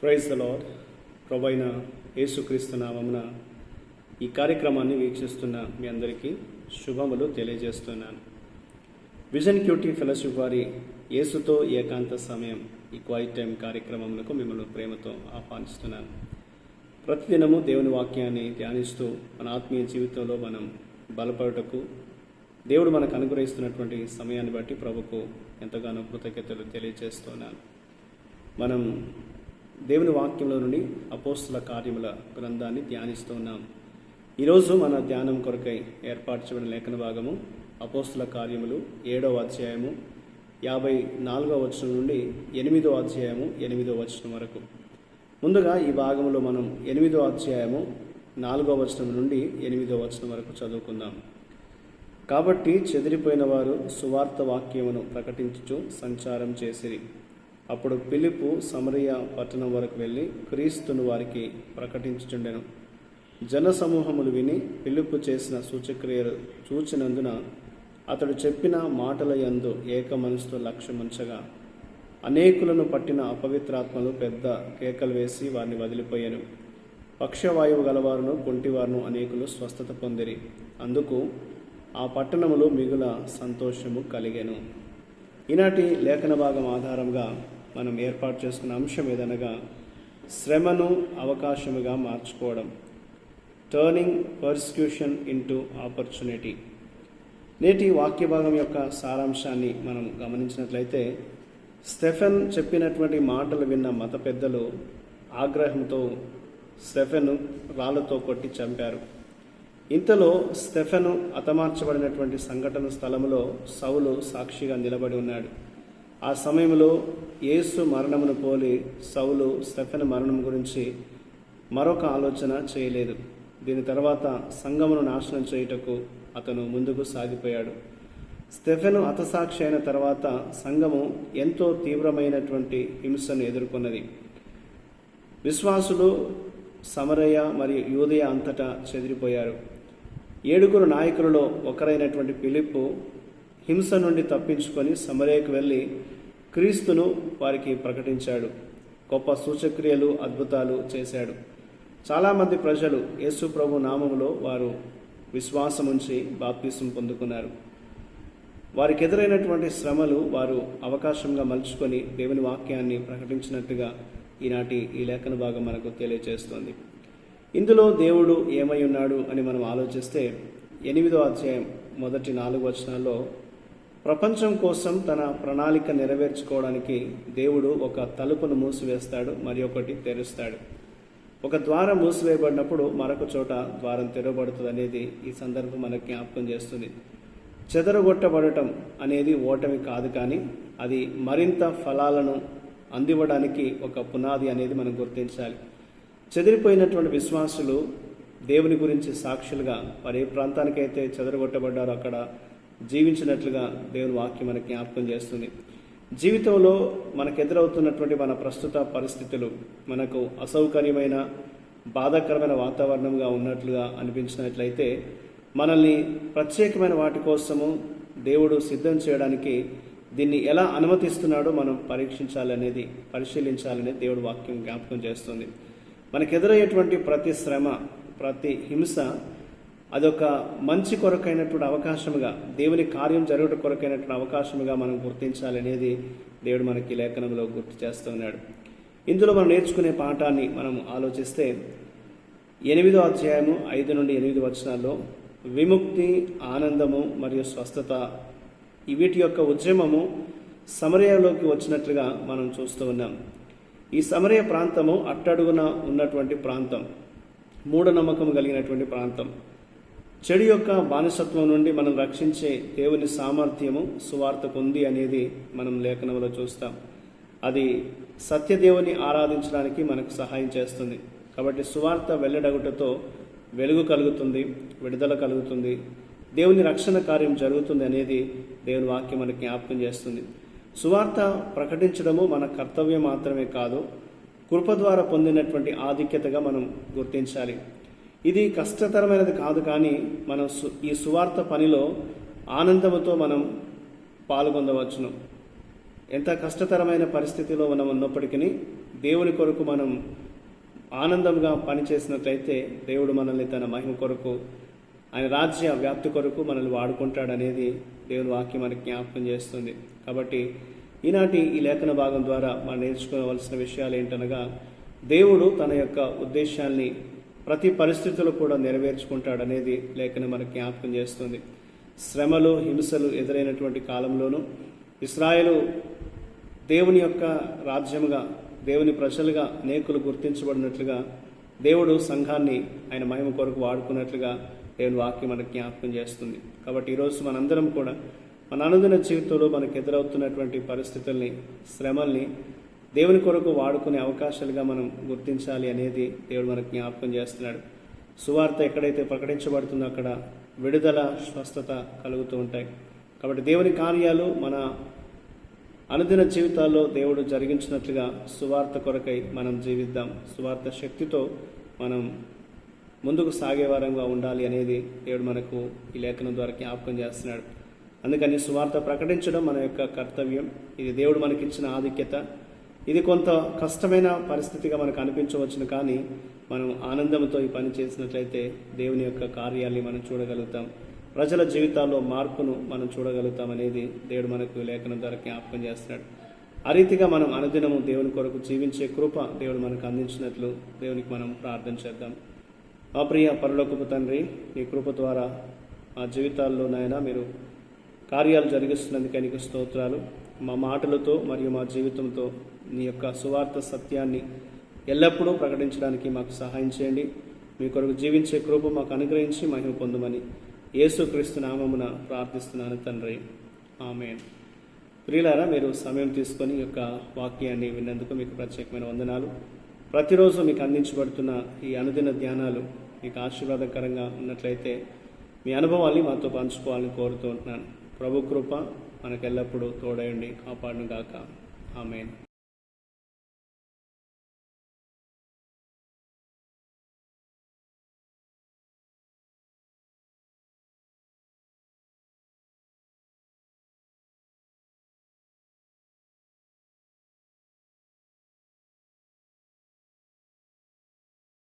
Praise the lord ప్రభైన యేసుక్రీస్తు నామమున ఈ కార్యక్రమాన్ని వీక్షిస్తున్న మీ అందరికీ శుభములు తెలియజేస్తున్నాను. విజన్ క్యూటీ ఫెలోషిప్ వారి యేసుతో ఏకాంత సమయం ఈ క్వైట్ టైం కార్యక్రమములకు మిమ్మల్ని ప్రేమతో ఆహ్వానిస్తున్నాను. ప్రతిదినము దేవుని వాక్యాన్ని ధ్యానిస్తూ మన ఆత్మీయ జీవితంలో మనం బలపడటకు దేవుడు మనకు అనుగ్రహిస్తున్నటువంటి సమయాన్ని బట్టి ప్రభుకు ఎంతగానో కృతజ్ఞతలు తెలియజేస్తున్నాను. మనం దేవుని వాక్యంలో నుండి అపోస్తుల కార్యముల గ్రంథాన్ని ధ్యానిస్తూ ఉన్నాం. ఈరోజు మన ధ్యానం కొరకై ఏర్పాటు చేయబడిన లేఖన భాగము అపోస్తుల కార్యములు ఏడవ అధ్యాయము యాభై నాలుగవ వచనం నుండి ఎనిమిదో అధ్యాయము ఎనిమిదో వచనం వరకు. ముందుగా ఈ భాగంలో మనం ఎనిమిదో అధ్యాయము నాలుగో వచనం నుండి ఎనిమిదో వచనం వరకు చదువుకుందాం. కాబట్టి చెదిరిపోయిన వారు సువార్త వాక్యమును ప్రకటించుచు సంచారం చేసిరి. అప్పుడు పిలుపు సమరయ పట్టణం వరకు వెళ్ళి క్రీస్తును వారికి ప్రకటించుచుండెను. జన సమూహములు విని పిలుపు చేసిన సూచక్రియలు చూచినందున అతడు చెప్పిన మాటల యందు ఏక మనసుతో లక్ష్యముంచగా అనేకులను పట్టిన అపవిత్రాత్మలు పెద్ద కేకలు వేసి వారిని వదిలిపోయాను. పక్షవాయువు గలవారును కుంటివారును అనేకులు స్వస్థత పొందిరి. అందుకు ఆ పట్టణములో మిగుల సంతోషము కలిగాను. ఈనాటి లేఖన భాగం ఆధారంగా మనం ఏర్పాటు చేసుకున్న అంశం ఏదనగా శ్రమను అవకాశముగా మార్చుకోవడం టర్నింగ్ పర్సిక్యూషన్ ఇంటూ ఆపర్చునిటీ నేటి వాక్య భాగం యొక్క సారాంశాన్ని మనం గమనించినట్లయితే స్టెఫెన్ చెప్పినటువంటి మాటలు విన్న మత పెద్దలు ఆగ్రహంతో స్టెఫెన్ రాళ్ళతో కొట్టి చంపారు. ఇంతలో స్టెఫెను హతమార్చబడినటువంటి సంఘటన స్థలములో సౌలు సాక్షిగా నిలబడి ఉన్నాడు. ఆ సమయంలో యేసు మరణమును పోలి సౌలు స్టెఫెన్ మరణం గురించి మరొక ఆలోచన చేయలేదు. దీని తర్వాత సంఘమును నాశనం చేయుటకు అతను ముందుకు సాగిపోయాడు. స్టెఫెను హతసాక్షి అయిన తర్వాత సంఘము ఎంతో తీవ్రమైనటువంటి హింసను ఎదుర్కొన్నది. విశ్వాసులు సమరయ్య మరియు యూదయ అంతటా చెదిరిపోయారు. ఏడుగురు నాయకులలో ఒకరైనటువంటి పిలిప్పు హింస నుండి తప్పించుకొని సమరయకు వెళ్ళి క్రీస్తును వారికి ప్రకటించాడు. గొప్ప సూచక్రియలు అద్భుతాలు చేశాడు. చాలామంది ప్రజలు యేసు ప్రభు నామములో వారు విశ్వాసముంచి బాప్తీసం పొందుకున్నారు. వారికి ఎదురైనటువంటి శ్రమలు వారు అవకాశంగా మలుచుకొని దేవుని వాక్యాన్ని ప్రకటించినట్టుగా ఈనాటి ఈ లేఖన భాగం మనకు తెలియజేస్తోంది ఇందులో దేవుడు ఏమై ఉన్నాడు అని మనం ఆలోచిస్తే ఎనిమిదో అధ్యాయం మొదటి నాలుగు వచనాల్లో ప్రపంచం కోసం తన ప్రణాళిక నెరవేర్చుకోవడానికి దేవుడు ఒక తలుపును మూసివేస్తాడు మరి ఒకటి తెరుస్తాడు. ఒక ద్వారం మూసివేయబడినప్పుడు మరొక చోట ద్వారం తెరవబడుతుంది అనేది ఈ సందర్భం మనకు జ్ఞాపకం చేస్తుంది. చెదరగొట్టబడటం అనేది ఓటమి కాదు కానీ అది మరింత ఫలాలను అందివ్వడానికి ఒక పునాది అనేది మనం గుర్తించాలి. చెదిరిపోయినటువంటి విశ్వాసులు దేవుని గురించి సాక్షులుగా మరి ఏ ప్రాంతానికైతే చెదరగొట్టబడ్డారో అక్కడ జీవించినట్లుగా దేవుని వాక్యం మనకి జ్ఞాపకం చేస్తుంది. జీవితంలో మనకు ఎదురవుతున్నటువంటి మన ప్రస్తుత పరిస్థితులు మనకు అసౌకర్యమైన బాధాకరమైన వాతావరణంగా ఉన్నట్లుగా అనిపించినట్లయితే మనల్ని ప్రత్యేకమైన వాటి కోసము దేవుడు సిద్ధం చేయడానికి దీన్ని ఎలా అనుమతిస్తున్నాడో మనం పరీక్షించాలనేది పరిశీలించాలనేది దేవుడు వాక్యం జ్ఞాపకం చేస్తుంది. మనకు ఎదురయ్యేటువంటి ప్రతి శ్రమ ప్రతి హింస అదొక మంచి కొరకైనటువంటి అవకాశముగా దేవుని కార్యం జరుగుట కొరకైనటువంటి అవకాశముగా మనం గుర్తించాలనేది దేవుడు మనకి లేఖనంలో గుర్తు చేస్తూ ఉన్నాడు. ఇందులో మనం నేర్చుకునే పాఠాన్ని మనం ఆలోచిస్తే ఎనిమిదో అధ్యాయము ఐదు నుండి ఎనిమిది వచనాల్లో విముక్తి ఆనందము మరియు స్వస్థత వీటి యొక్క ఉద్యమము సమరయలోకి వచ్చినట్లుగా మనం చూస్తూ ఉన్నాం. ఈ సమరయ ప్రాంతము అట్టడుగున ఉన్నటువంటి ప్రాంతం మూఢనమ్మకం కలిగినటువంటి ప్రాంతం. చెడు యొక్క బానిసత్వం నుండి మనం రక్షించే దేవుని సామర్థ్యము సువార్తకు ఉంది అనేది మనం లేఖనంలో చూస్తాం. అది సత్యదేవుని ఆరాధించడానికి మనకు సహాయం చేస్తుంది. కాబట్టి సువార్త వెల్లడగుటతో వెలుగు కలుగుతుంది విడుదల కలుగుతుంది. దేవుని రక్షణ కార్యం జరుగుతుంది అనేది దేవుని వాక్యం మనకి జ్ఞాపకం చేస్తుంది. సువార్త ప్రకటించడము మన కర్తవ్యం మాత్రమే కాదు కృప ద్వారా పొందినటువంటి ఆధిక్యతగా మనం గుర్తించాలి. ఇది కష్టతరమైనది కాదు కానీ మనం ఈ సువార్త పనిలో ఆనందముతో మనం పాల్గొనవచ్చును. ఎంత కష్టతరమైన పరిస్థితిలో మనం ఉన్నప్పటికీ దేవుని కొరకు మనం ఆనందంగా పనిచేసినట్లయితే దేవుడు మనల్ని తన మహిమ కొరకు ఆయన రాజ్య వ్యాప్తి కొరకు మనల్ని వాడుకుంటాడనేది దేవుని వాక్యం మనకి జ్ఞాపకం చేస్తుంది. కాబట్టి ఈనాటి ఈ లేఖన భాగం ద్వారా మనం నేర్చుకోవలసిన విషయాలు ఏంటనగా దేవుడు తన యొక్క ఉద్దేశాన్ని ప్రతి పరిస్థితులు కూడా నెరవేర్చుకుంటాడనేది లేఖనం మనకు జ్ఞాపకం చేస్తుంది. శ్రమలు హింసలు ఎదురైనటువంటి కాలంలోనూ ఇస్రాయేలు దేవుని యొక్క రాజ్యముగా దేవుని ప్రజలుగా అనేకులు గుర్తించబడినట్లుగా దేవుడు సంఘాన్ని ఆయన మహిమ కొరకు వాడుకున్నట్లుగా దేవుని వాక్యం మనకు జ్ఞాపకం చేస్తుంది. కాబట్టి ఈరోజు మనందరం కూడా మన అనుదిన జీవితంలో మనకు ఎదురవుతున్నటువంటి పరిస్థితుల్ని శ్రమల్ని దేవుని కొరకు వాడుకునే అవకాశాలుగా మనం గుర్తించాలి అనేది దేవుడు మనకు జ్ఞాపకం చేస్తున్నాడు. సువార్త ఎక్కడైతే ప్రకటించబడుతుందో అక్కడ విడుదల స్వస్థత కలుగుతూ ఉంటాయి. కాబట్టి దేవుని కార్యాలు మన అనుదిన జీవితాల్లో దేవుడు జరిగించినట్లుగా సువార్త కొరకై మనం జీవిద్దాం. సువార్త శక్తితో మనం ముందుకు సాగే వారంగా ఉండాలి అనేది దేవుడు మనకు ఈ లేఖనం ద్వారా జ్ఞాపకం చేస్తున్నాడు. అందుకని సువార్త ప్రకటించడం మన యొక్క కర్తవ్యం. ఇది దేవుడు మనకిచ్చిన ఆధిక్యత. ఇది కొంత కష్టమైన పరిస్థితిగా మనకు అనిపించవచ్చును కానీ మనం ఆనందంతో ఈ పని చేసినట్లయితే దేవుని యొక్క కార్యాల్ని మనం చూడగలుగుతాం. ప్రజల జీవితాల్లో మార్పును మనం చూడగలుగుతాం అనేది దేవుడు మనకు లేఖనం ద్వారా జ్ఞాపకం చేస్తున్నాడు. ఆ రీతిగా మనం అనుదినము దేవుని కొరకు జీవించే కృప దేవుడు మనకు అందించినట్లు దేవునికి మనం ప్రార్థన చేద్దాం. మా ప్రియ పరలోకపు తండ్రి ఈ కృప ద్వారా మా జీవితాల్లో నాయన మీరు కార్యాలు జరిగిస్తున్నందుకు నీకు స్తోత్రాలు. మా మాటలతో మరియు మా జీవితంతో నీ యొక్క సువార్త సత్యాన్ని ఎల్లప్పుడూ ప్రకటించడానికి మాకు సహాయం చేయండి. మీ కొరకు జీవించే కృప మాకు అనుగ్రహించి మహిమ పొందమని యేసుక్రీస్తు నామమున ప్రార్థిస్తున్నాను తండ్రి. ఆమె ప్రియులారా మీరు సమయం తీసుకొని ఈ యొక్క వాక్యాన్ని విన్నందుకు మీకు ప్రత్యేకమైన వందనాలు. ప్రతిరోజు మీకు అందించబడుతున్న ఈ అనుదిన ధ్యానాలు మీకు ఆశీర్వాదకరంగా ఉన్నట్లయితే మీ అనుభవాన్ని మాతో పంచుకోవాలని కోరుతూ ఉంటున్నాను. ప్రభు కృప మనకెల్లప్పుడూ తోడయండి కాపాడును గాక ఆమెను.